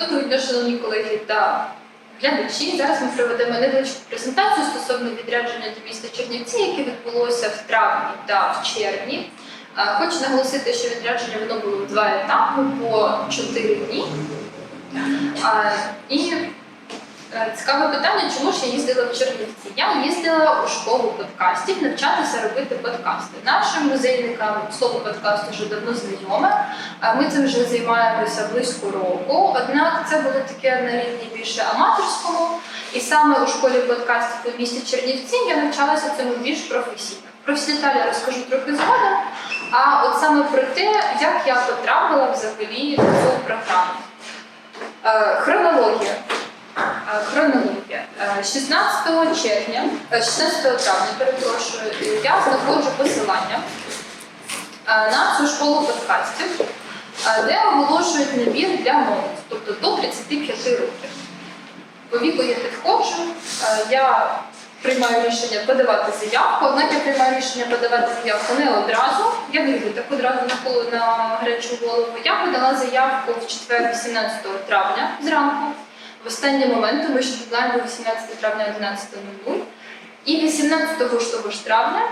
Доброго дня, шановні колеги та глядачі. Зараз ми проведемо невеличку презентацію стосовно відрядження до міста Чернівці, яке відбулося в травні та в червні. Хочу наголосити, що відрядження воно було в два етапи по чотири дні. І цікаве питання, чому ж я їздила в Чернівці? Я їздила у школу подкастів навчатися робити подкасти. Нашим музейникам слово подкаст вже давно знайоме. Ми цим вже займаємося близько року. Однак це було таке на рівні більше аматорському. І саме у школі подкастів у місті Чернівці я навчалася цьому більш професійно. Про всі деталі розкажу трохи згодом. А от саме про те, як я потрапила взагалі в цю програму. Е, Хронологія. Е, Хронологія. Е, 16 червня, е, 16 травня, перепрошую, я знаходжу посилання е, на цю школу подкастів, е, де оголошують набір для молоді, тобто до 35 років. По віку я підходжу, е, я приймаю рішення подавати заявку, однак я приймаю рішення подавати заявку не одразу. Я не люблю так одразу на гарячу голову. Я подала заявку в четвер 18 травня зранку, в останній момент, тому що дедлайн був 18 травня 11.00. І 18 ж того ж травня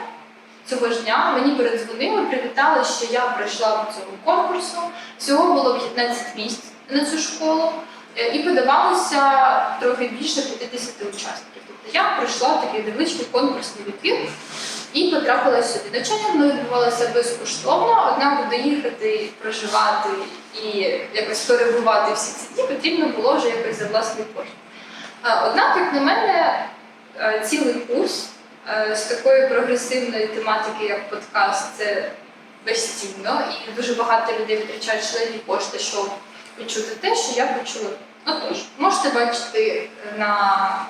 цього ж дня мені передзвонили, привітали, що я пройшла по цьому конкурсу. Всього було 15 місць на цю школу, е, і подавалося трохи більше 50 учасників. Тобто я пройшла такий невеличкий конкурсний відбір і потрапила сюди. Навчання воно відбувалося безкоштовно, однак доїхати, проживати і якось перебувати всі ці дні потрібно було вже якось за власний кошт. Е, Однак, як на мене, е, цілий курс е, з такої прогресивної тематики, як подкаст, це безцінно, і дуже багато людей витрачають члені кошти, щоб відчути те, що я почула. Отож, можете бачити на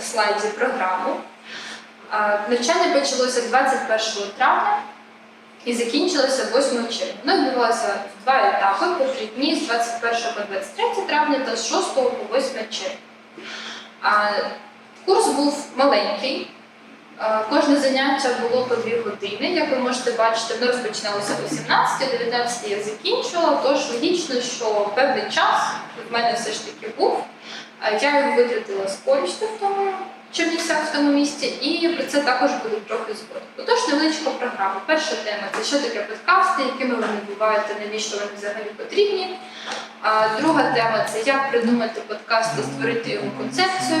слайді програму. Е, Навчання почалося 21 травня і закінчилося 8 червня. Воно відбувалося в два етапи по три дні з 21 по 23 травня та з 6 по 8 червня. Курс був маленький. Кожне заняття було по дві години. Як ви можете бачити, воно розпочиналося о 18, 19 я закінчувала, тож логічно, що певний час в мене все ж таки був. Я його витратила з користю в тому Чернівцях в тому місті, і про це також буде трохи згодом. Отож, невеличка програма. Перша тема це що таке подкасти, якими вони бувають та навіщо вони взагалі потрібні. А друга тема це як придумати подкаст і створити його концепцію.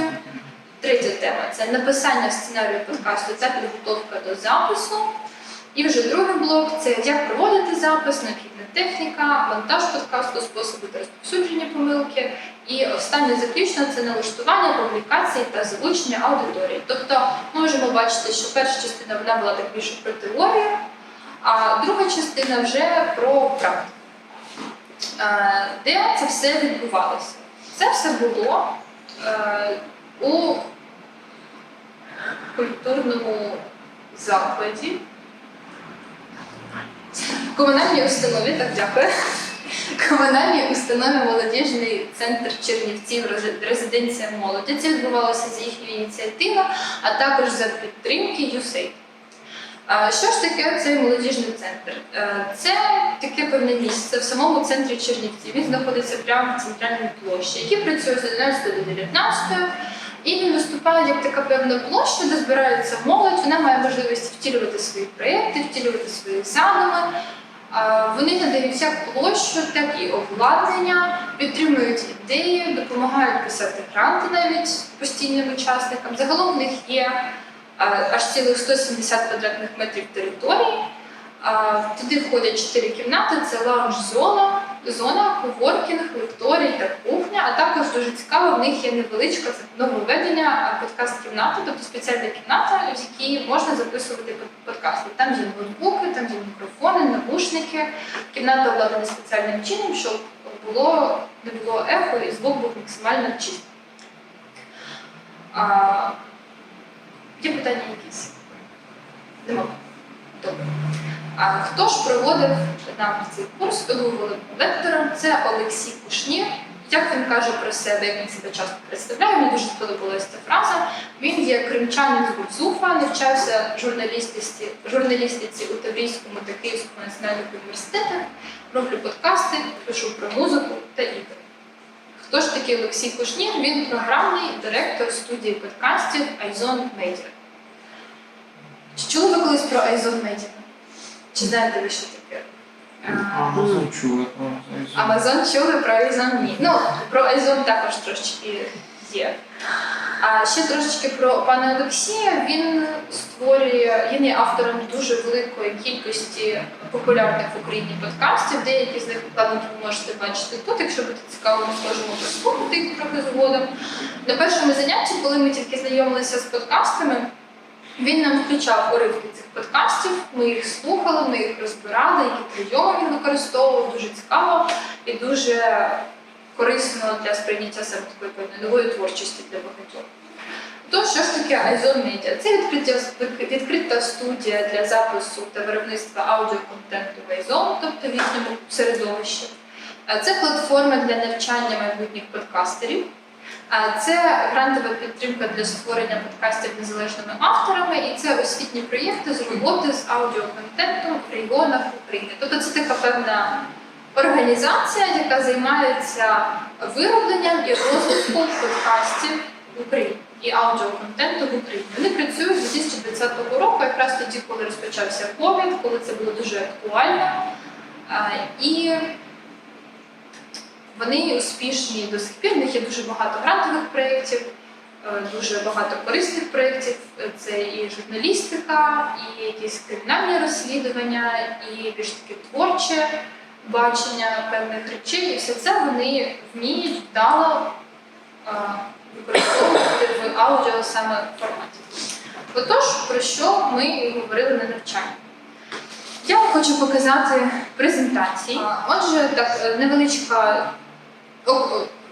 Третя тема це написання сценарію подкасту та підготовка до запису. І вже другий блок це як проводити запис, необхідна техніка, монтаж подкасту, способи та розповсюдження помилки. І останнє заключно це налаштування, публікації та залучення аудиторії. Тобто ми можемо бачити, що перша частина вона була так більше про теорію, а друга частина вже про практику. Е, Де це все відбувалося? Це все було е, у культурному закладі. Комунальній установі, так дякую. Комунальній установі молодіжний центр Чернівців резиденція молоді. Це відбувалося з їхньої ініціативи, а також за підтримки USAID. Що ж таке цей молодіжний центр? Е, Це таке певне місце в самому центрі Чернівців. Він знаходиться прямо в центральній площі, який працює з 11 до 19. І він виступає як така певна площа, де збирається молодь. Вона має можливість втілювати свої проєкти, втілювати свої задуми. Вони надаються площу, так і обладнання, підтримують ідеї, допомагають писати гранти навіть постійним учасникам. Загалом в них є аж цілих 170 квадратних метрів території. Туди входять чотири кімнати: це лаунж-зона, зона, коворкінг, лекторій та кухня. А також дуже цікаво, в них є невеличка це нововведення подкаст-кімната, тобто спеціальна кімната, в якій можна записувати подкасти. Там є ноутбуки, там є мікрофони, навушники. Кімната обладнана спеціальним чином, щоб було не було ехо і звук був максимально чистий. А, Є питання якісь? Нема. А хто ж проводив нам цей курс? Хто був головним лектором? Це Олексій Кушнір. Як він каже про себе, як він себе часто представляє, мені дуже сподобалася ця фраза. Він є кримчанин з Гуцуфа, навчався журналістиці, журналістиці у Таврійському та Київському національних університетах, роблю подкасти, пишу про музику та ігри. Хто ж такий Олексій Кушнір? Він програмний директор студії подкастів Айзон Media. Чи чули ви колись про Айзон Media? Чи знаєте ви, що таке? Амазон чули про Amazon. Амазон чули про Айзон ні. Ну, про Айзон також трошечки є. А ще трошечки про пана Олексія. Він створює, він є автором дуже великої кількості популярних в Україні подкастів. Деякі з них вкладинки ви можете бачити тут. Якщо буде цікаво, ми зможемо послухати їх трохи згодом. На першому занятті, коли ми тільки знайомилися з подкастами, він нам включав уривки подкастів. Ми їх слухали, ми їх розбирали, які прийоми він використовував. Дуже цікаво і дуже корисно для сприйняття себе такої нової творчості для багатьох. То що ж таке Айзон Media? Це відкриття, відкрита студія для запису та виробництва аудіоконтенту в Айзон, тобто в їхньому середовищі. Е, Це платформа для навчання майбутніх подкастерів. Це грантова підтримка для створення подкастів незалежними авторами, і це освітні проєкти з роботи з аудіоконтентом в регіонах України. Тобто це така певна організація, яка займається виробленням і розвитком подкастів в Україні і аудіоконтенту в Україні. Вони працюють з 2020 року, якраз тоді, коли розпочався COVID, коли це було дуже актуально. І вони успішні до сих пір. В них є дуже багато грантових проєктів, е, дуже багато корисних проєктів. Це і журналістика, і якісь кримінальні розслідування, і більш таки творче бачення певних речей. І все це вони вміють вдало е, використовувати в аудіо саме форматі. Отож, про що ми і говорили на навчанні. Я хочу показати презентації. Отже, так, е, невеличка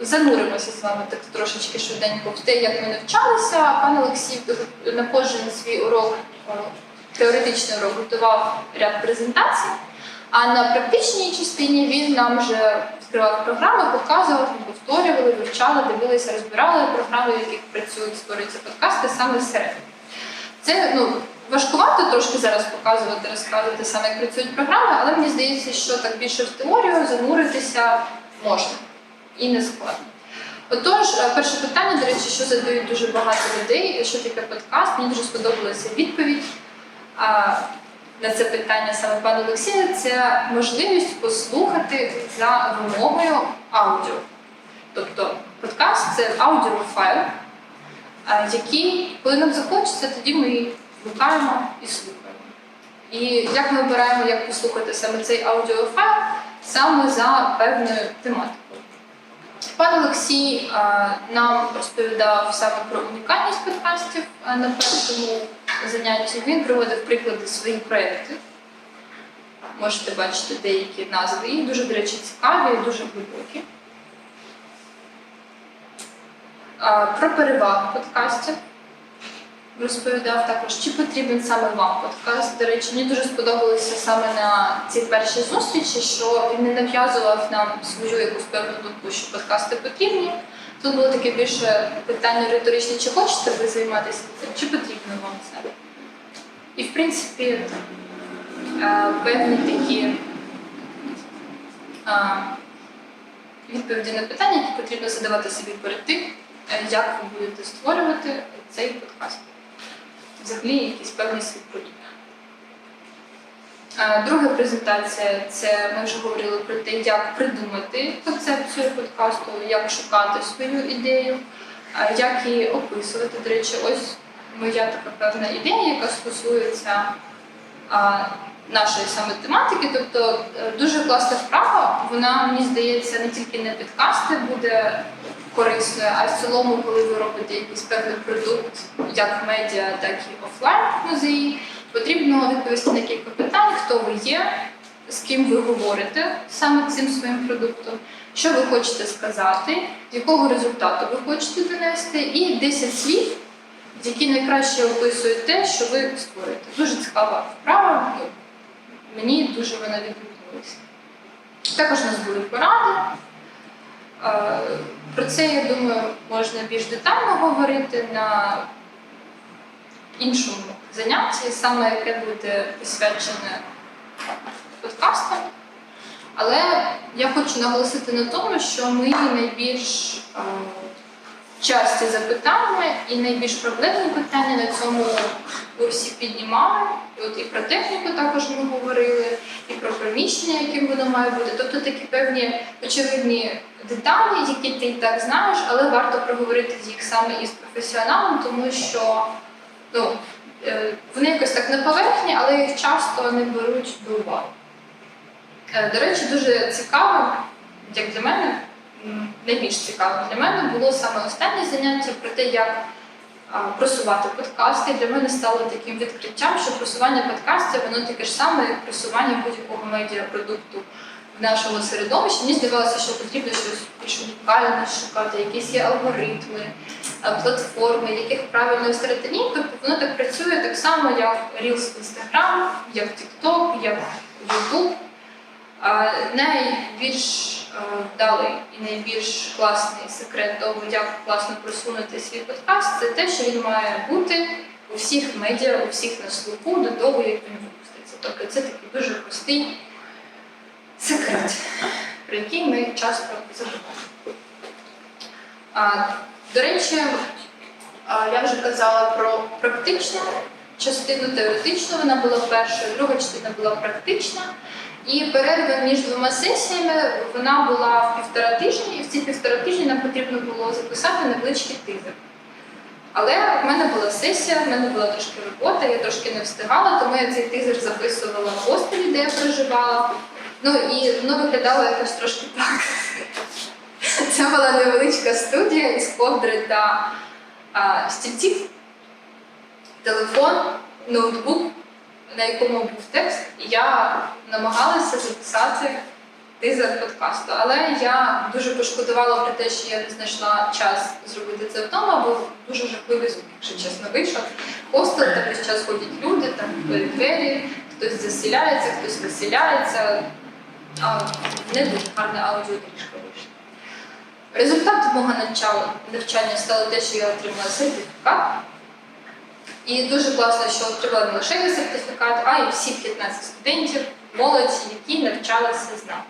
зануримося з вами так трошечки швиденько в те, як ми навчалися. Пан Олексій на кожен свій урок, теоретичний урок, готував ряд презентацій. А на практичній частині він нам вже відкривав програми, показував, повторювали, вивчали, дивилися, розбирали програми, в яких працюють, створюються подкасти саме зсередини. Це ну, важкувато трошки зараз показувати, розказувати саме, як працюють програми, але мені здається, що так більше в теорію зануритися можна і не складно. Отож, е, перше питання, до речі, що задають дуже багато людей, що таке подкаст. Мені дуже сподобалася відповідь на це питання саме пана Олексія. Це можливість послухати за вимогою аудіо. Тобто подкаст це аудіофайл, який, коли нам захочеться, тоді ми вмикаємо і слухаємо. І як ми обираємо, як послухати саме цей аудіофайл, саме за певною тематикою. Пан Олексій нам розповідав саме про унікальність подкастів на першому занятті. Він приводив приклади свої проєктів. Можете бачити деякі назви. Їх дуже, до речі, цікаві, і дуже глибокі. Про переваги подкастів розповідав також, чи потрібен саме вам подкаст. До речі, мені дуже сподобалося саме на цій першій зустрічі, що він не нав'язував нам свою якусь певну думку, що подкасти потрібні. Тут було таке більше питання риторичне, чи хочете ви займатися цим, чи потрібно вам це. І в принципі е, певні такі е, відповіді на питання, які потрібно задавати собі перед тим, е, як ви будете створювати цей подкаст взагалі якийсь певний свій Друга презентація це ми вже говорили про те, як придумати концепцію подкасту, як шукати свою ідею, як її описувати. До речі, ось моя така певна ідея, яка стосується нашої саме тематики. Тобто е, дуже класна вправа, вона мені здається не тільки на підкасти буде корисною, а в цілому, коли ви робите якийсь певний продукт, як медіа, так і офлайн музеї, потрібно відповісти на кілька питань, хто ви є, з ким ви говорите саме цим своїм продуктом, що ви хочете сказати, якого результату ви хочете донести, і 10 слів, які найкраще описують те, що ви створюєте. Дуже цікава вправа. Мені дуже вона відгукнулася. Також у нас були поради. Про це, я думаю, можна більш детально говорити на іншому занятті, саме яке буде присвячене подкастам. Але я хочу наголосити на тому, що ми найбільш часті запитання і найбільш проблемні питання на цьому курсі піднімали. І от і про техніку також ми говорили, і про приміщення, яким воно має бути. Тобто такі певні очевидні деталі, які ти і так знаєш, але варто проговорити їх саме із професіоналом, тому що ну, е, вони якось так на поверхні, але їх часто не беруть до уваги. Е, До речі, дуже цікаво, як для мене, найбільш цікаво для мене було саме останнє заняття про те, як просувати подкасти. Для мене стало таким відкриттям, що просування подкастів воно таке ж саме, як просування будь-якого медіапродукту в нашому середовищі. Мені здавалося, що потрібно щось більш унікальне шукати, якісь є алгоритми, платформи, яких правильно лінк. Тобто воно так працює так само, як Reels в Instagram, як TikTok, як YouTube. Найбільш вдалий і найбільш класний секрет того, як класно просунути свій подкаст, це те, що він має бути у всіх медіа, у всіх на слуху до того, як він випуститься. Тобто це такий дуже простий секрет, про який ми часто забуваємо. До речі, я вже казала про практичну частину, теоретичну вона була перша, друга частина була практична. І перерва між двома сесіями вона була в півтора тижні, і в ці півтора тижні нам потрібно було записати невеличкий тизер. Але в мене була сесія, в мене була трошки робота, я трошки не встигала, тому я цей тизер записувала в хостелі, де я проживала. Ну і воно виглядало якось трошки так. Це була невеличка студія із ковдри та а, стільців, телефон, ноутбук, на якому був текст, я намагалася записати тизер подкасту. Але я дуже пошкодувала про те, що я не знайшла час зробити це вдома, бо дуже жахливий звук, якщо чесно, вийшов. Хостел, там весь час ходять люди, там двері, хтось заселяється, хтось виселяється. А, не дуже гарне аудіодоріжка вийшла. Результатом мого навчання стало те, що я отримала сертифікат. І дуже класно, що отримала не лише сертифікат, а й всі 15 студентів, молодь, які навчалися з нами.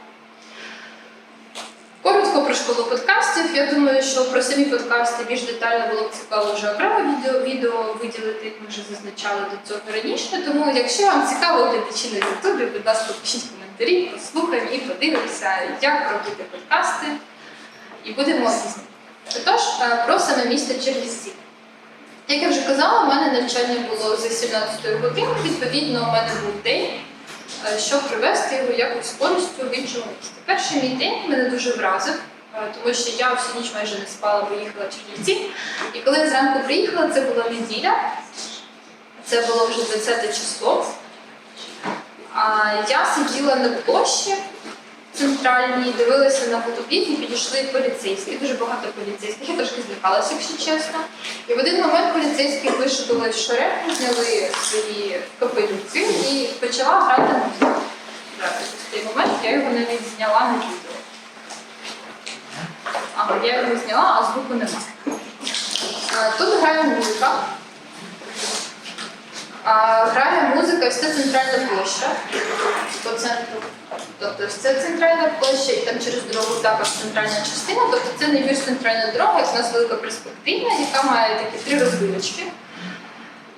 Коротко про школу подкастів. Я думаю, що про самі подкасти більш детально було б цікаво вже окремо відео, відео виділити, як ми вже зазначали до цього раніше. Тому, якщо вам цікаво глядачі на Ютубі, будь ласка, пишіть коментарі, послухаємо і подивимося, як робити подкасти. І будемо різні. Отож, е, про саме місто Чернівці. Як я вже казала, у мене навчання було за 17 години. Відповідно, у мене був день, е, щоб привести його якось користю в іншому місті. Перший мій день мене дуже вразив, е, тому що я всю ніч майже не спала, бо їхала в Чернівці. І коли я зранку приїхала, це була неділя, це було вже 20 число. А я сиділа на площі центральній, дивилася на голубів і підійшли поліцейські, дуже багато поліцейських. Я трошки злякалася, якщо чесно. І в один момент поліцейські вишукали шареку, зняли свої капелюки і почала грати музику. Грати в цей момент я його навіть зняла на відео. Ага, я його зняла, а звуку немає. А, Тут грає музика. Грає музика, ось це центральна площа по центру. Тобто це центральна площа, і там через дорогу також центральна частина. Тобто це найбільш центральна дорога, як у нас велика перспективна, яка має такі три розвилочки.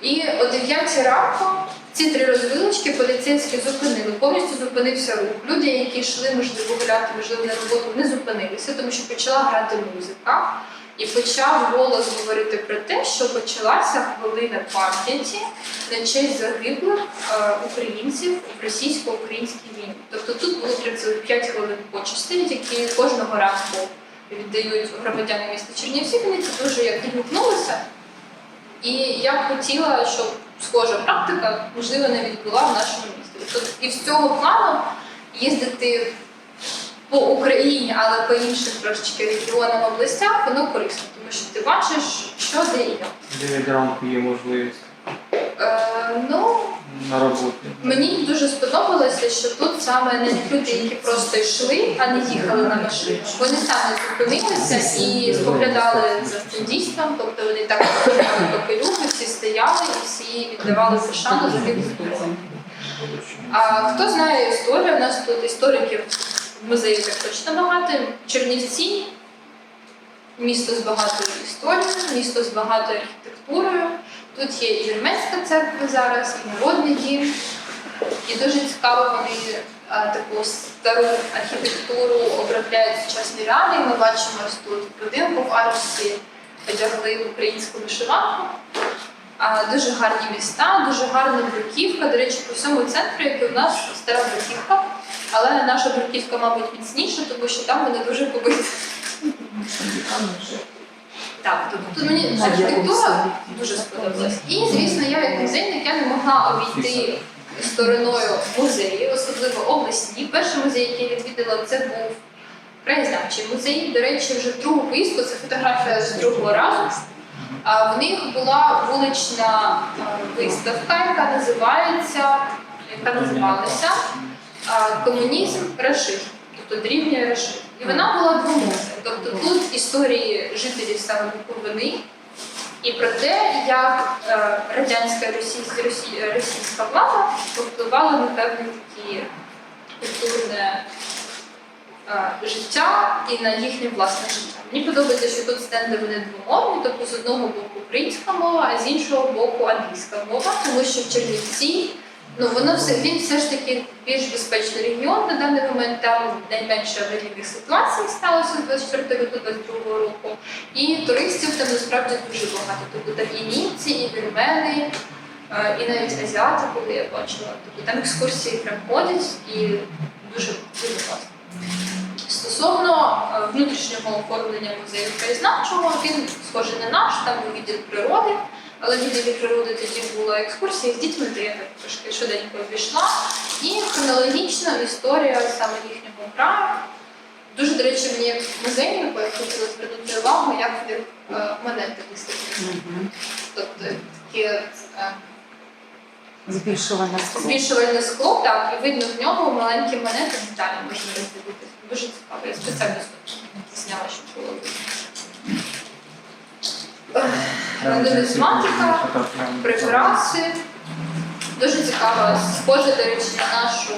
І о 9 ранку ці три розвилочки поліцейські зупинили, повністю зупинився рух. Люди, які йшли, можливо, гуляти, можливо, на роботу, не зупинилися, тому що почала грати музика. І почав голос говорити про те, що почалася хвилина пам'яті на честь загиблих е, українців в російсько-українській війні. Тобто тут було 35 хвилин почестей, які кожного ранку віддають громадяни міста Чернівці. Мені це дуже як відгукнулося. І я б хотіла, щоб схожа практика, можливо, навіть була в нашому місті. Тобто і з цього плану їздити по Україні, але по інших трошечки регіонам областях, воно корисно, тому що ти бачиш, що де і як. 9 ранку є можливість Е, ну, на роботі. Мені дуже сподобалося, що тут саме не люди, які просто йшли, а не їхали на машині. Вони самі зупинилися і споглядали за цим дійством, тобто вони так підняли попелюхи, всі стояли і всі віддавали пошану за тих. А хто знає історію? У нас тут істориків музеїв так точно багато. Чернівці місто з багатою історією, місто з багатою архітектурою. Тут є і Вірменська церква зараз, і народний дім. І дуже цікаво, вони а, таку стару архітектуру обробляють сучасні реалії. Ми бачимо ось тут будинку в арці одягли українську вишиванку. Дуже гарні міста, дуже гарна бруківка. До речі, по всьому центру, як і у нас стара бруківка, але наша бруківка, мабуть, міцніша, тому що там вони дуже побиті. Так, тобто тут мені архітектура дуже сподобалась. І, звісно, я як музейник я не могла обійти стороною музеї, особливо обласні. Перший музей, який я відвідала, це був краєзнавчий музей. До речі, вже другу поїздку, це фотографія з другого разу. В них була вулична е, виставка, яка називається, яка називалася е, Комунізм Рашизм, тобто дрівня Рашизм. І вона була двомовна. Тобто тут історії жителів саме Буковини і про те, як е, радянська російська, російська влада повпливала на певні такі культурне життя і на їхнє власне життя. Мені подобається, що тут стенди вони двомовні, тобто з одного боку українська мова, а з іншого боку англійська мова, тому що в Чернівці ну воно все він все ж таки більш безпечний регіон на даний момент. Там найменше аварійних ситуацій сталося з 24 до 22 року. І туристів там насправді дуже багато. Тобто там і німці, і вірмени, е, і навіть азіати, коли я бачила. Тобто там екскурсії прям ходять і дуже дуже класно. Стосовно е, внутрішнього оформлення музею краєзнавчого, він схожий на наш, там був відділ природи, але в відділі природи тоді була екскурсія з дітьми, де я так трошки швиденько обійшла. І хронологічна історія саме їхнього краю. Дуже, до речі, мені як музейнику я хотіла звернути увагу, як в них е, монети виставлені. Тобто такі е, Збільшувальне скло. Збільшувальне скло, так, і видно в ньому маленькі монети деталі можна роздивитися. Дуже цікаво. Я спеціально зняла, щоб було Нумізматика, прикраси. Дуже цікаво. Схоже, до речі, на нашу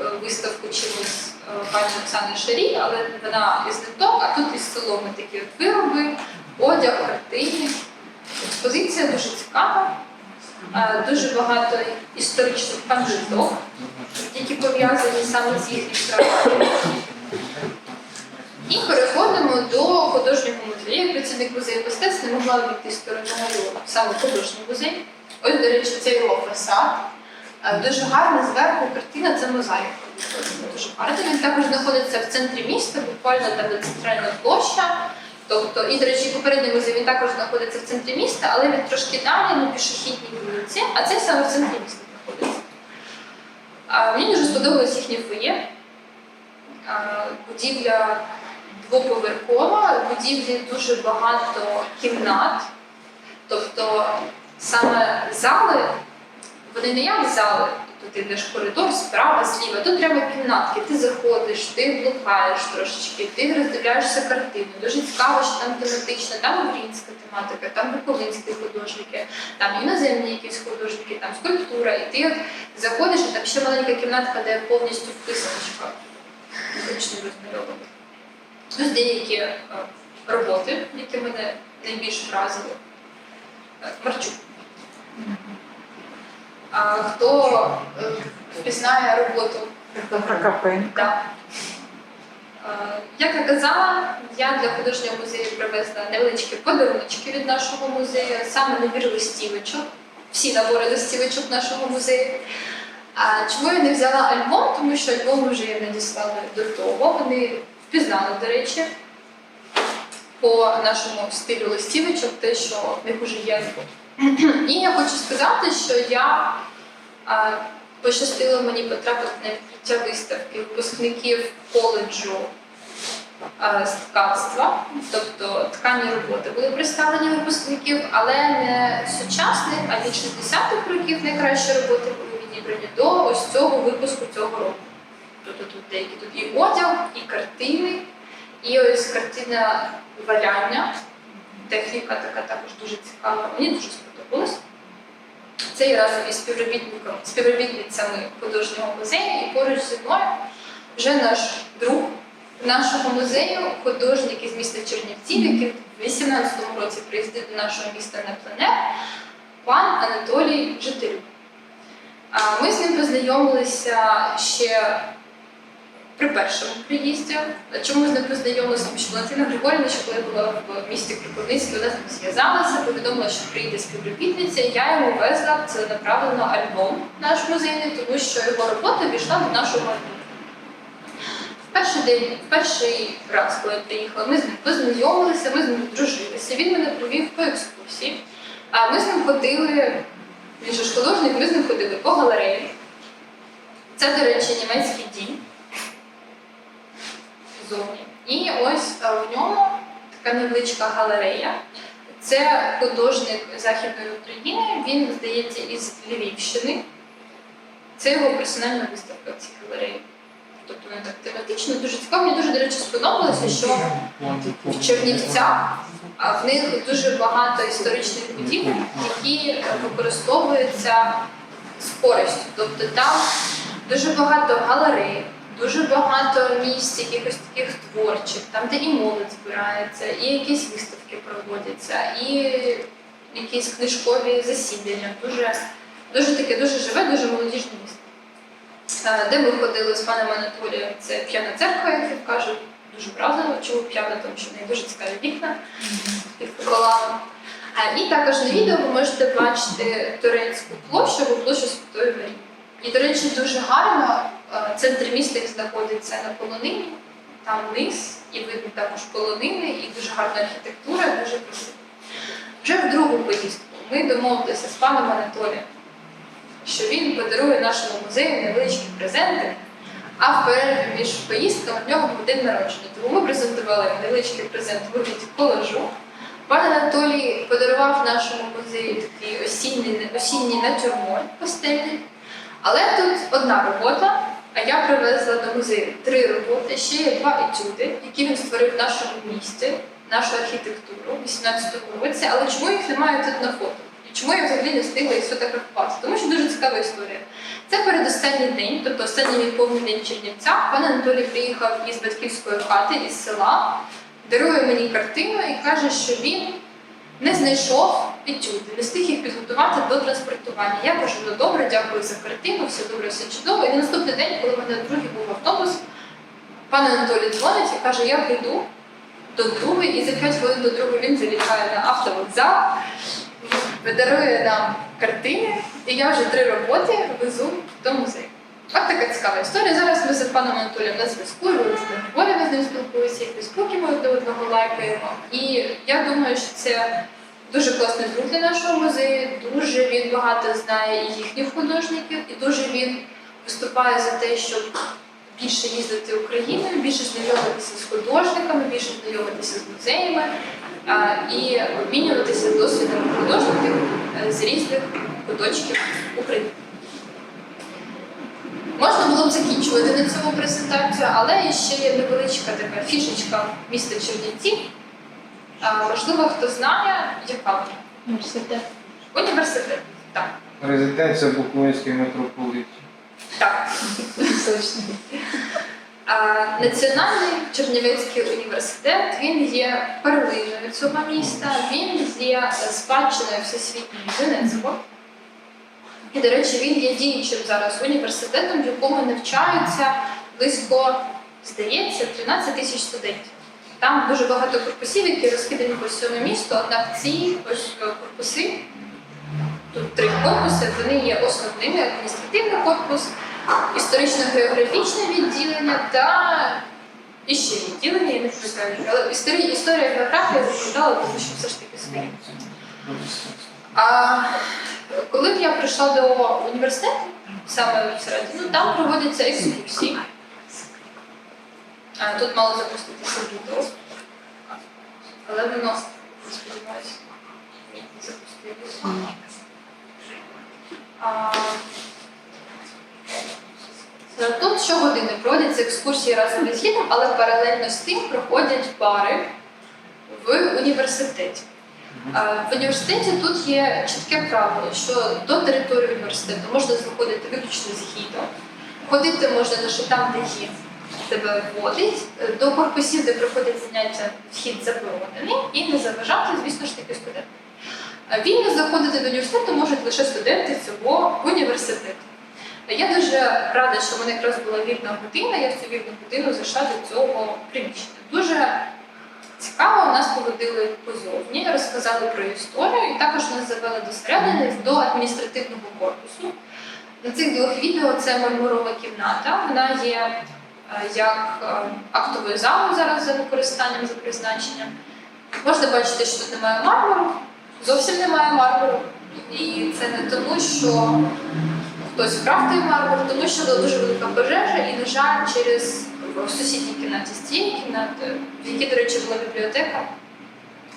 е, виставку чимось е, пані Оксани Шарі, але вона із ниток, а тут із соломи такі от вироби, одяг, картини. Експозиція дуже цікава. Е, Дуже багато історичних пам'яток, які пов'язані саме з їхнім краєм. І переходимо до художнього музею. Як працівник музею мистецтв не могла обійти стороною саме художній музей. Ось, до речі, цей його фасад. Е, Дуже гарна зверху картина це мозаїка. Дуже гарна. Він також знаходиться в центрі міста, буквально там де центральна площа. Тобто, і, до речі, попередній музей він також знаходиться в центрі міста, але він трошки далі на пішохідній вулиці, а цей саме в центрі міста знаходиться. А, мені дуже сподобалось їхнє фоє. Будівля двоповерхова, в будівлі дуже багато кімнат. Тобто саме зали, вони не як зали, ти йдеш в коридор справа, зліва. Тут треба кімнатки. Ти заходиш, ти блукаєш трошечки, ти роздивляєшся картину. Дуже цікаво, що там тематична, там українська тематика, там буковинські художники, там іноземні якісь художники, там скульптура. І ти от заходиш, і там ще маленька кімнатка, де повністю вписаночка ручно розмальована. Ось деякі е, роботи, які мене найбільш вразили. Е, Марчук. Хто е, впізнає роботу. Да. Е, Як я казала, я для художнього музею привезла невеличкі подарунки від нашого музею, саме набір листівочок, всі набори листівочок нашого музею. А чому я не взяла альбом? Тому що альбом вже я надіслала до того. Вони впізнали, до речі, по нашому стилю листівочок, те, що в них вже є альбом. І я хочу сказати, що я а, пощастило мені потрапити на відкриття виставки випускників коледжу а, з ткацтва, тобто ткані роботи були представлені випускників, але не сучасних, а від 60-х років найкращі роботи були відібрані до ось цього випуску цього року. Тобто тут деякі тут і одяг, і картини, і ось картина валяння. Техніка така також дуже цікава. Мені дуже сподобалось. Це я разом із співробітником, співробітницями художнього музею і поруч зі мною вже наш друг нашого музею, художник із міста Чернівців, який в 18-му році приїздив до нашого міста на пленер, пан Анатолій Жителюк. Ми з ним познайомилися ще при першому приїзді. Чому з ним познайомилися? Тому що Валентина Григорівна, що коли була в місті Кропивницький, вона з зв'язалася, повідомила, що приїде співробітниця. Я йому везла це направлено альбом наш музейний, тому що його робота війшла до нашого альбому. В перший день, в перший раз, коли я приїхала, ми з ним познайомилися, ми з ним здружилися. Він мене провів по екскурсії. А ми з ним ходили, він же ж художник, ми з ним ходили по галереї. Це, до речі, німецький дім зовні. І ось е, в ньому така невеличка галерея. Це художник Західної України, він, здається, із Львівщини. Це його персональна виставка в цій галереї. Тобто вона так тематично, дуже цікаво. Мені дуже, до речі, сподобалося, що в Чернівцях в них дуже багато історичних будівель, які використовуються з користю. Тобто там дуже багато галерей, дуже багато місць, якихось таких творчих, там, де і молодь збирається, і якісь виставки проводяться, і якісь книжкові засідання. Дуже, дуже таке, дуже живе, дуже молодіжне місто. Де ми ходили з паном Анатолієм, це п'яна церква, як він каже, дуже правильно, чому п'яна, тому що в неї дуже цікаві вікна під. А, І також на відео ви можете бачити Турецьку площу або площу Святої Марії. І, до речі, дуже гарно центр міста їх знаходиться на полонині, там вниз, і видно також полонини, і дуже гарна архітектура, дуже красиво. Вже в другу поїздку ми домовилися з паном Анатолієм, що він подарує нашому музею невеличкі презенти, а в перерві між поїздками в нього був день народження. Тому ми презентували невеличкий презент у вигляді колажу. Пан Анатолій подарував нашому музею такий осінній, осінній натюрморт постельний. Але тут одна робота, а я привезла до музею три роботи, ще є два етюди, які він створив в нашому місті, нашу архітектуру у 18-му році. Але чому їх немає тут на фото? І чому я взагалі не встигла їх сфотографувати? Тому що дуже цікава історія. Це передостанній день, тобто останній мій повний день в Пан Анатолій приїхав із батьківської хати, із села, дарує мені картину і каже, що він не знайшов етюди, не встиг їх підготувати до транспортування. Я кажу, ну добре, дякую за картину, все добре, все чудово. І на наступний день, коли в мене другий був автобус, пан Анатолій дзвонить і каже, я прийду до другої, і за 5 хвилин до другої він залітає на автовокзал, дарує нам картини, і я вже три роботи везу до музею. Така цікава історія. Зараз ми з паном Анатолієм на зв'язку, Валентина Григорівна з ним спілкуюся, і Фейсбуці ми одне одного лайкаємо. І я думаю, що це дуже класний друг для нашого музею. Дуже він багато знає і їхніх художників, і дуже він виступає за те, щоб більше їздити Україною, більше знайомитися з художниками, більше знайомитися з музеями і обмінюватися досвідом художників е, з різних куточків України. Можна було б закінчувати на цьому презентацію, але ще є невеличка така фішечка міста Чернівці. А, можливо, хто знає, яка вона? Університет. Університет. Так. Резиденція Буковинської митрополитії. так. Точно. А, Національний Чернівецький університет він є перлиною цього міста, він є спадщиною всесвітньої ЮНЕСКО. І, до речі, він є діючим зараз університетом, в якому навчаються близько, здається, 13 тисяч студентів. Там дуже багато корпусів, які розкидані по всьому місту, однак ці ось е, корпуси, тут три корпуси, вони є основними, адміністративний корпус, історично-географічне відділення та і ще відділення, я не пам'ятаю. Але історія, історія географія запитала, тому що все ж таки своє. А коли б я прийшла до університету, саме всередину, там проводяться екскурсії. А, тут мало запуститися відео. Але воно, сподіваюся, запустилося. Тут щогодини проводяться екскурсії разом із гідом, але паралельно з тим проходять пари в університеті. В університеті тут є чітке правило, що до території університету можна заходити виключно з. Ходити можна лише там, де є тебе вводить. До корпусів, де проходять заняття, вхід заборонений і не заважати, звісно ж таки, студентам. Вільно заходити до університету можуть лише студенти цього університету. Я дуже рада, що в мене якраз була вільна година. Я в цю вільну годину зайшла до цього приміщення. Дуже цікаво, нас поводили позовні, розказали про історію, і також нас завели до середини до адміністративного корпусу. На цих двох відео це мармурова кімната. Вона є е, як е, актовою залою зараз за використанням за призначенням. Можна бачити, що тут немає мармуру, зовсім немає мармуру. І це не тому, що хтось вкрав той мармур, тому що була дуже велика пожежа, і, на жаль, через в сусідній кімнаті з цієї кімнати, в якій, до речі, була бібліотека.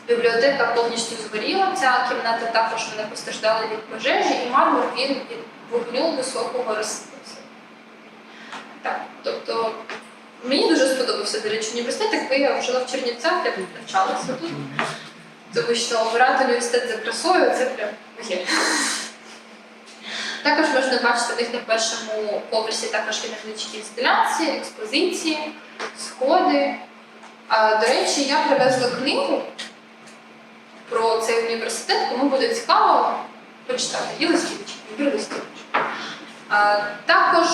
Бібліотека повністю згоріла. Ця кімната також вона постраждала від пожежі, і мармур він від вогню високого розсипався. Так, тобто мені дуже сподобався, до речі, університет, якби я жила в Чернівцях, я навчалася тут. Тому що обирати університет за красою це прям моє. Також можна бачити в них на першому поверсі також є невеличкі інсталяції, експозиції, сходи. А, до речі, я привезла книгу про цей університет, кому буде цікаво почитати. І листівочки, і листівочки. А, також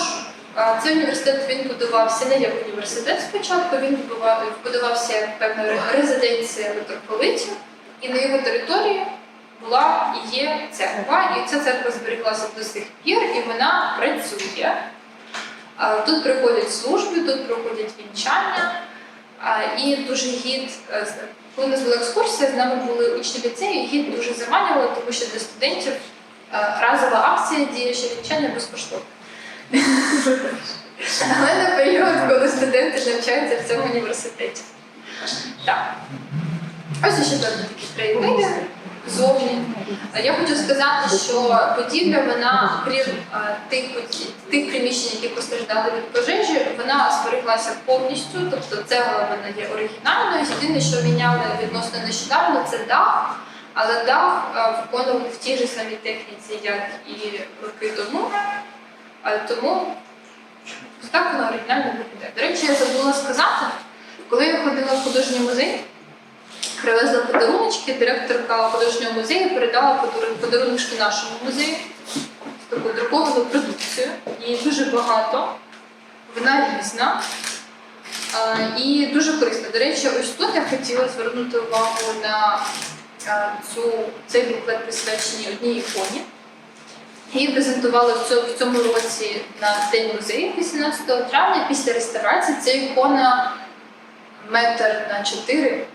а, цей університет він будувався не як університет спочатку, він будував- будувався як певна резиденція митрополитів, і на його території була і є церква, і ця церква зберіглася до сих пір, і вона працює. Тут приходять служби, тут проходять вінчання. І дуже гід, е, коли у нас була екскурсія, з нами були учні ліцею, і гід дуже заманювали, тому що для студентів е, разова акція діє, що вінчання безкоштовне. Але на період, коли студенти навчаються в цьому університеті. Так. Ось ще певні такі краєвиди зовні. Я хочу сказати, що будівля, вона крім е, тих, тих приміщень, які постраждали від пожежі, вона збереглася повністю, тобто цегла вона є оригінальною. Єдине, що міняли відносно нещодавно, це дах, але дах е, виконували в тій же самій техніці, як і роки тому. Е, Тому так вона оригінально виглядає. До речі, я забула сказати, коли я ходила в художній музей, привезла подаруночки, директорка художнього музею передала подару- подаруночки нашому музею, таку друковану продукцію. Її дуже багато, вона різна і дуже корисна. До речі, ось тут я хотіла звернути увагу на цю, цей буклет присвячений одній іконі. Її презентували в цьому році на День музею 18 травня. Після реставрації ця ікона метр на 4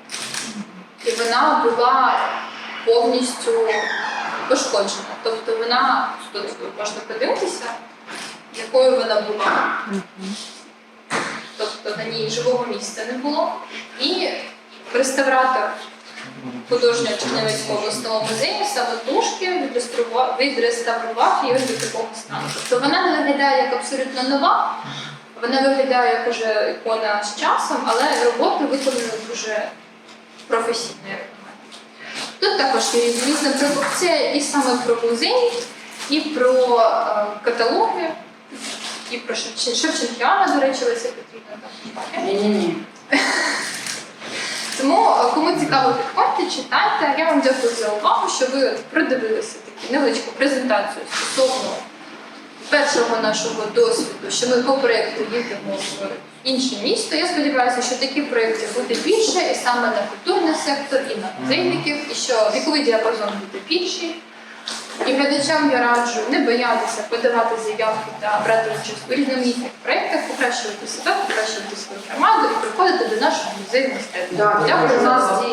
і вона була повністю пошкоджена. Тобто вона тут можна подивитися, якою вона була. Тобто на ній живого місця не було. І реставратор художнього Чернівецького обласного музею самотужки відреставрував, відреставрував її до такого стану. Тобто вона не виглядає як абсолютно нова, вона виглядає як уже ікона з часом, але роботи виконані дуже професійно, як на мене. Тут також є різна продукція і саме про музей, і про е, каталоги, і про Шевчен- Шевченкіана, до речі, Леся Петрівна Ні-ні-ні. Тому е, кому цікаво, підходьте, читайте. Я вам дякую за увагу, що ви продивилися таку невеличку презентацію стосовно першого нашого досвіду, що ми по проєкту їдемо в інше місто. Я сподіваюся, що такі проєктів буде більше, і саме на культурний сектор, і на музейників, і що віковий діапазон буде більший. І глядачам я раджу не боятися подавати заявки та брати участь у різноманітних проєктах, покращувати себе, покращувати свою громаду і приходити до нашого музею мистецтва. Дякую за нас